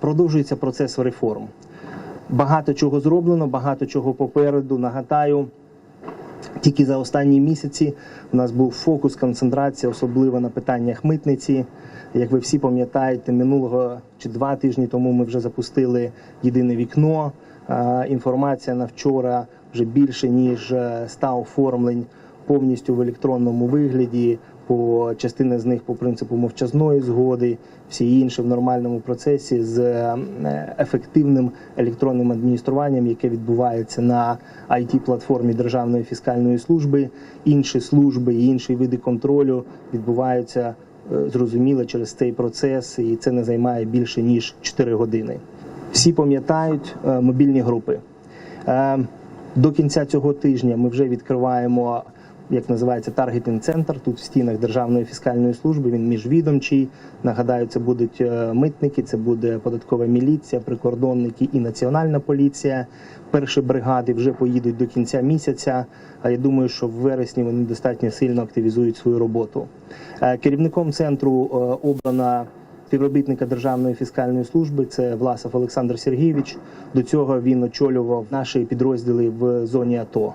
Продовжується процес реформ. Багато чого зроблено, багато чого попереду. Нагадаю, тільки за останні місяці у нас був фокус, концентрація, особливо на питаннях митниці. Як ви всі пам'ятаєте, минулого чи два тижні тому ми вже запустили єдине вікно. Е, Інформація на вчора вже більше ніж е, 100 оформлень повністю в електронному вигляді. По частина з них по принципу мовчазної згоди, всі інші в нормальному процесі з е, ефективним електронним адмініструванням, яке відбувається на it платформі Державної фіскальної служби. Інші служби інші види контролю відбуваються е, зрозуміло через цей процес, і це не займає більше ніж 4 години. Всі пам'ятають е, мобільні групи. До кінця цього тижня ми вже відкриваємо, як називається, таргетинг центр тут в стінах Державної фіскальної служби. Він міжвідомчий. Нагадаю, це будуть е, митники, це буде податкова міліція, прикордонники і національна поліція. Перші бригади вже поїдуть до кінця місяця. А я думаю, що в вересні вони достатньо сильно активізують свою роботу. Е, Керівником центру е, обрана співробітника Державної фіскальної служби. Це Власов Олександр Сергійович. До цього він очолював наші підрозділи в зоні АТО.